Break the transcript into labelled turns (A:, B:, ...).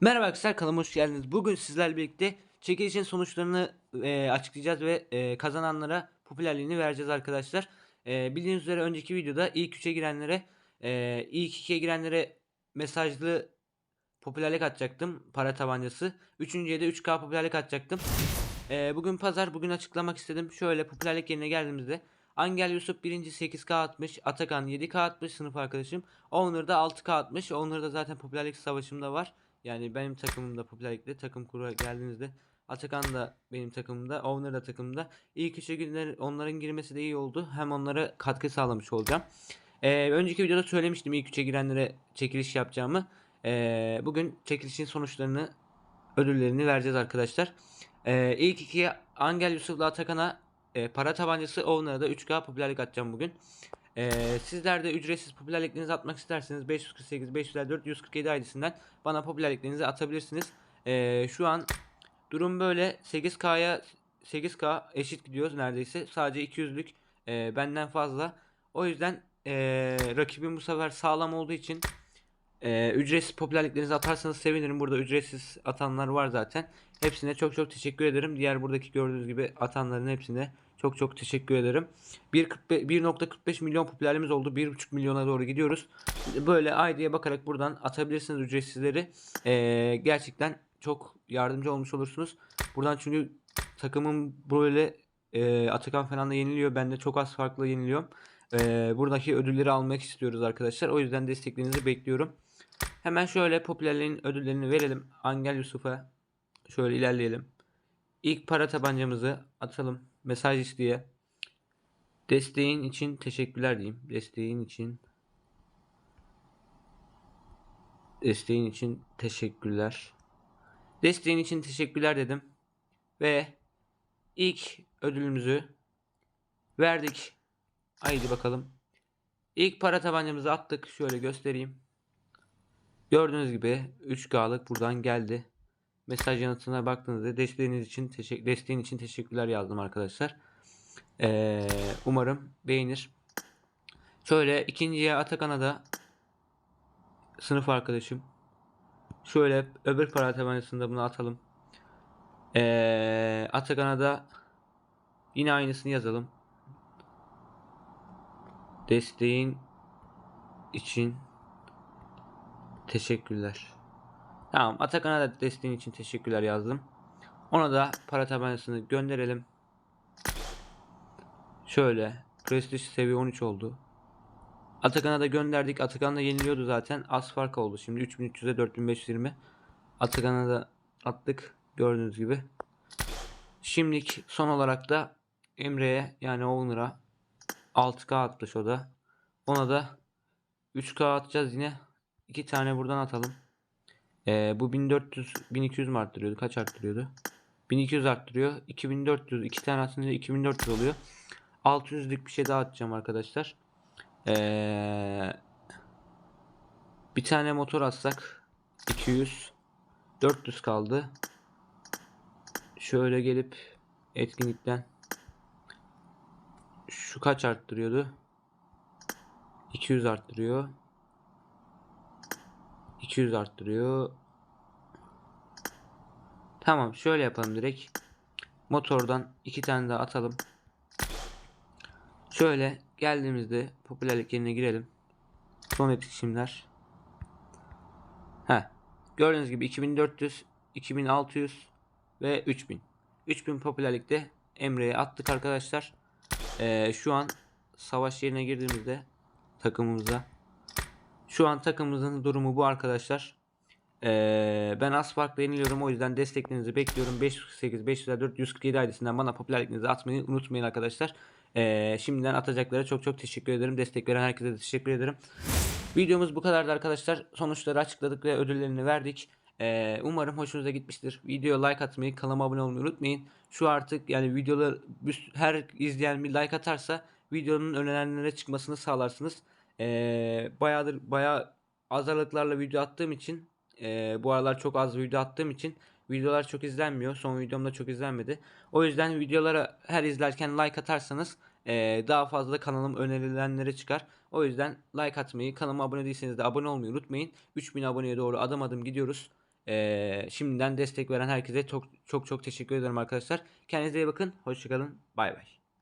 A: Merhaba arkadaşlar kanalıma hoş geldiniz. Bugün sizlerle birlikte çekilişin sonuçlarını e, açıklayacağız ve e, kazananlara popülerliğini vereceğiz arkadaşlar. E, bildiğiniz üzere önceki videoda ilk 3'e girenlere e, ilk 2'ye girenlere mesajlı popülerlik atacaktım. Para tabancası. Üçüncüye de 3K popülerlik atacaktım. E, bugün pazar. Bugün açıklamak istedim. Şöyle popülerlik yerine geldiğimizde Angel Yusuf birinci 8K atmış. Atakan 7K atmış sınıf arkadaşım. Owner da 6K atmış. Owner da zaten popülerlik savaşımda var. Yani benim takımımda popülerlikle takım kura geldiğinizde Atakan da benim takımımda, Owner da takımda. İlk üçe günler onların girmesi de iyi oldu. Hem onlara katkı sağlamış olacağım. Ee, önceki videoda söylemiştim ilk üçe girenlere çekiliş yapacağımı. Ee, bugün çekilişin sonuçlarını, ödüllerini vereceğiz arkadaşlar. Ee, ilk ikiye Angel Yusuf'la Atakan'a e, para tabancası, Owner'a da 3K popülerlik atacağım bugün. Ee, sizler de ücretsiz popülerliklerinizi atmak isterseniz 548 554 147 ID'sinden bana popülerliklerinizi atabilirsiniz. Ee, şu an durum böyle 8K'ya 8K eşit gidiyoruz neredeyse. Sadece 200'lük e, benden fazla. O yüzden e, rakibim bu sefer sağlam olduğu için e, ücretsiz popülerliklerinizi atarsanız sevinirim. Burada ücretsiz atanlar var zaten. Hepsine çok çok teşekkür ederim. Diğer buradaki gördüğünüz gibi atanların hepsine çok çok teşekkür ederim. 1.45 1.45 milyon popülerliğimiz oldu. 1.5 milyona doğru gidiyoruz. Böyle ID'ye bakarak buradan atabilirsiniz ücretsizleri. Ee, gerçekten çok yardımcı olmuş olursunuz. Buradan çünkü takımım böyle e, Atakan falan da yeniliyor. Ben de çok az farklı yeniliyorum. Ee, buradaki ödülleri almak istiyoruz arkadaşlar. O yüzden desteklerinizi bekliyorum. Hemen şöyle popülerliğin ödüllerini verelim. Angel Yusuf'a şöyle ilerleyelim. İlk para tabancamızı atalım. Mesaj isteye. Desteğin için teşekkürler diyeyim. Desteğin için Desteğin için teşekkürler. Desteğin için teşekkürler dedim. Ve ilk ödülümüzü verdik. Haydi bakalım. İlk para tabancamızı attık. Şöyle göstereyim. Gördüğünüz gibi 3K'lık buradan geldi. Mesaj yanıtına baktığınızda desteğiniz için teşekkür desteğin için teşekkürler yazdım arkadaşlar. Ee, umarım beğenir. Şöyle ikinciye Atakan'a da sınıf arkadaşım. Şöyle öbür para tabancasında bunu atalım. Ee, Atakan'a da yine aynısını yazalım. Desteğin için teşekkürler. Tamam Atakan'a da desteğin için teşekkürler yazdım. Ona da para tabancasını gönderelim. Şöyle prestij seviye 13 oldu. Atakan'a da gönderdik. Atakan da yeniliyordu zaten. Az fark oldu. Şimdi 3300'e 4520. Atakan'a da attık. Gördüğünüz gibi. Şimdilik son olarak da Emre'ye yani Owner'a 6K atmış o da. Ona da 3K atacağız yine. İki tane buradan atalım. Ee, bu 1400 1200 mi arttırıyordu? Kaç arttırıyordu? 1200 arttırıyor. 2400 iki tane atınca 2400 oluyor. 600'lük bir şey daha atacağım arkadaşlar. Ee, bir tane motor atsak 200 400 kaldı. Şöyle gelip etkinlikten şu kaç arttırıyordu? 200 arttırıyor. 200 arttırıyor. Tamam şöyle yapalım direkt. Motordan iki tane daha atalım. Şöyle geldiğimizde popülerlik yerine girelim. Son etkileşimler. Ha. Gördüğünüz gibi 2400, 2600 ve 3000. 3000 popülerlikte Emre'ye attık arkadaşlar. Ee, şu an savaş yerine girdiğimizde takımımıza şu an takımımızın durumu bu arkadaşlar. Ee, ben az farkla yeniliyorum. O yüzden desteklerinizi bekliyorum. 548 504 147 adresinden bana popülerliklerinizi atmayı unutmayın arkadaşlar. Ee, şimdiden atacaklara çok çok teşekkür ederim. Destek veren herkese de teşekkür ederim. Videomuz bu kadardı arkadaşlar. Sonuçları açıkladık ve ödüllerini verdik. Ee, umarım hoşunuza gitmiştir. Videoya like atmayı, kanalıma abone olmayı unutmayın. Şu artık yani videolar her izleyen bir like atarsa videonun önerilenlere çıkmasını sağlarsınız. Ee, bayağıdır bayağı az aralıklarla video attığım için e, bu aralar çok az video attığım için videolar çok izlenmiyor. Son videomda çok izlenmedi. O yüzden videolara her izlerken like atarsanız e, daha fazla kanalım önerilenlere çıkar. O yüzden like atmayı, kanalıma abone değilseniz de abone olmayı unutmayın. 3000 aboneye doğru adım adım gidiyoruz. Ee, şimdiden destek veren herkese çok çok çok teşekkür ederim arkadaşlar. Kendinize iyi bakın. Hoşçakalın. Bay bay.